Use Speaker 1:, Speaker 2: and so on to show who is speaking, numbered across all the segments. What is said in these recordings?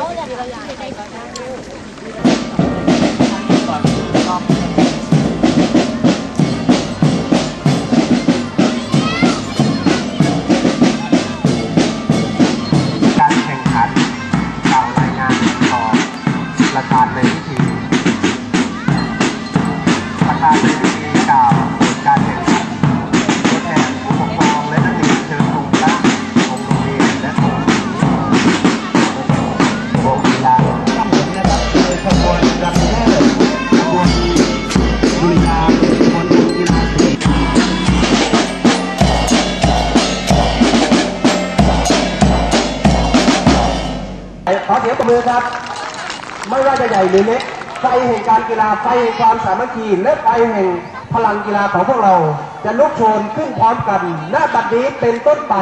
Speaker 1: การ ไม่ว่าจะใหญ่หรือเล็กไฟแห่งการกีฬาไฟแห่งความสามัคคีและไฟแห่งพลังกีฬาของพวกเรา จะลุกโชนขึ้นพร้อมกันหน้าบัดนี้เป็นต้นไป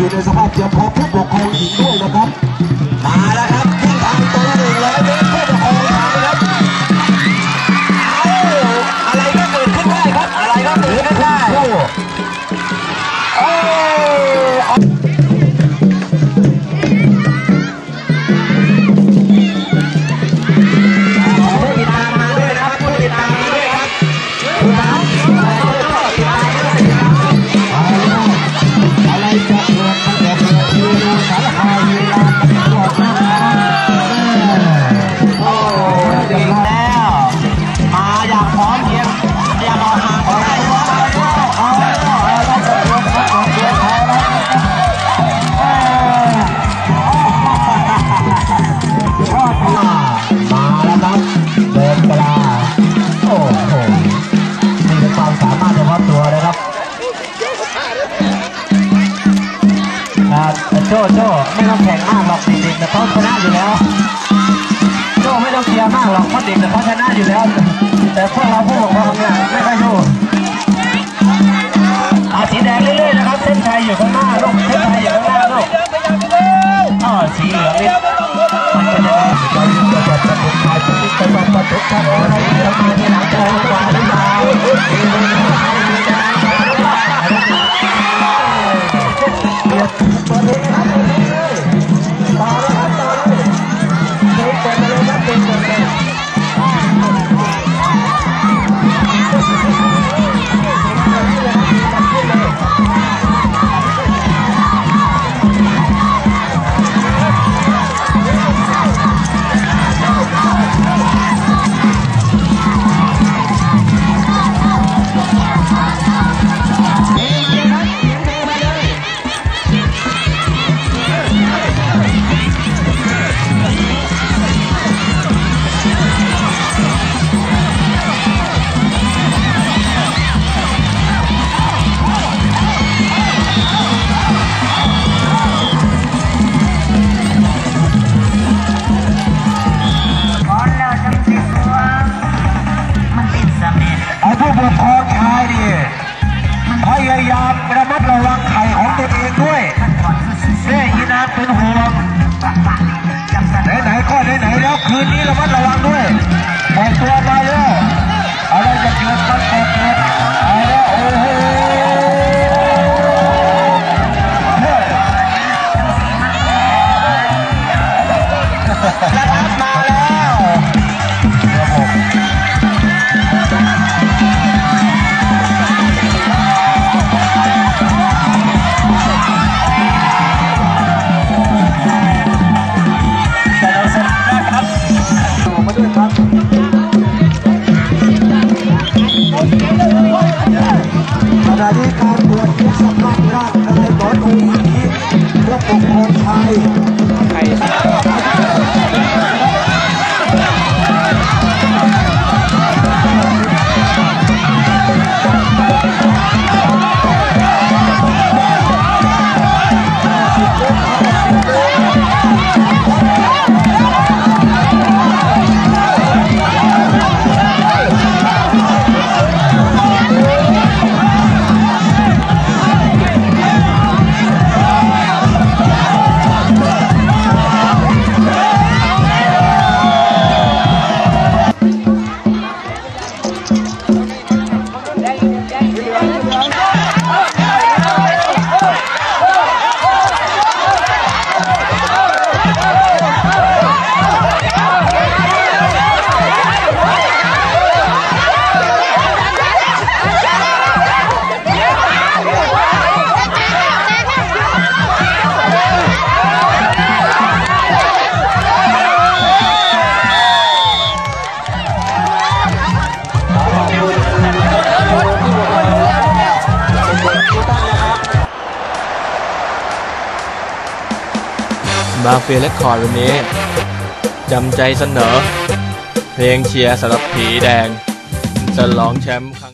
Speaker 2: อยู่
Speaker 3: ในสภาพเตรียมพร้อมผู้ปกครองหญิงด้วยนะครับ
Speaker 1: มาแล้วครับขึ้นทางตรงหนึ่งร้อยเมตรผู้ปกครองมาแล้วครับเอาอะไรก็เกิดขึ้นได้ครับ อะไรก็เกิดขึ้นได้
Speaker 3: โอ้
Speaker 1: โอ้ผู้ติดตามมาด้วยนะครับผู้ติดตามมาด้วยครับ
Speaker 3: โจโจไม่ต้องแข่
Speaker 1: งมากหรอกเด็กๆแต่เขาชนะอยู่แล้ว โจ้ไม่ต้องเชียร์มากหรอกเพราะเด็กแต่เขาชนะอยู่แล้ว แต่พวกเราผู้ปกครองเนี่ยไม่ค่อยสู้อาสีแดงเรื่อยๆนะครับ เส้นชัยอยู่ข้างหน้าลูกเส้นชัยอยู่ข้างหน้าลูกอ๋อสีเหลืองนี่มันเป็นยังไงใจยิ่งกว่าจะเป็นชายที่มีกำลังประทุกข์ทั้งอะไรจะมาที่หลังโตกว่าหรือเปล่า ไอ้ผู้ปกครอชายดิพยายามระมัดระวังไข่ของตัวเองด้วยแม่ยีนาเป็นห่วงไหนๆก็ไหนๆแล้วคืนนี้ระมัดระวังด้วย ปกครองชาย
Speaker 4: มาเฟียและคอร์ดวันนี้ จำใจเสนอ เพลงเชียร์สำหรับผีแดงจะร้องแชมป์ครั้ง